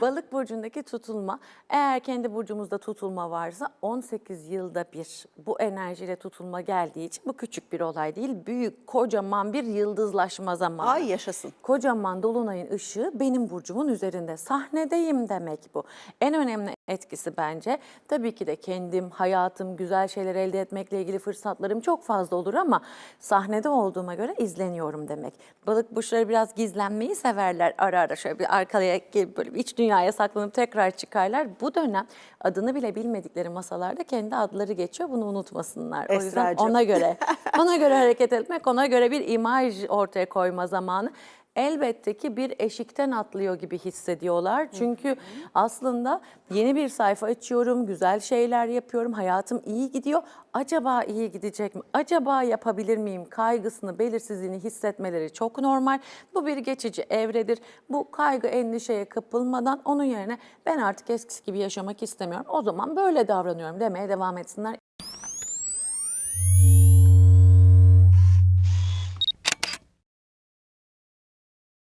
Balık burcundaki tutulma, eğer kendi burcumuzda tutulma varsa 18 yılda bir bu enerjiyle tutulma geldiği için bu küçük bir olay değil, büyük, kocaman bir yıldızlaşma zamanı. Ay yaşasın. Kocaman dolunayın ışığı benim burcumun üzerinde. Sahnedeyim demek bu. En önemli etkisi bence tabii ki de kendim, hayatım, güzel şeyler elde etmekle ilgili fırsatlarım çok fazla olur ama sahnede olduğuma göre izleniyorum demek. Balık burçları biraz gizlenmeyi severler ara ara şöyle bir arkaya böyle bir iç dünyaya saklanıp tekrar çıkarlar. Bu dönem adını bile bilmedikleri masalarda kendi adları geçiyor. Bunu unutmasınlar. O yüzden Esracığım. ona göre ona göre hareket etmek, ona göre bir imaj ortaya koyma zamanı. Elbette ki bir eşikten atlıyor gibi hissediyorlar. Çünkü aslında yeni bir sayfa açıyorum, güzel şeyler yapıyorum, hayatım iyi gidiyor. Acaba iyi gidecek mi? Acaba yapabilir miyim? Kaygısını, belirsizliğini hissetmeleri çok normal. Bu bir geçici evredir. Bu kaygı, endişeye kapılmadan onun yerine ben artık eskisi gibi yaşamak istemiyorum. O zaman böyle davranıyorum demeye devam etsinler.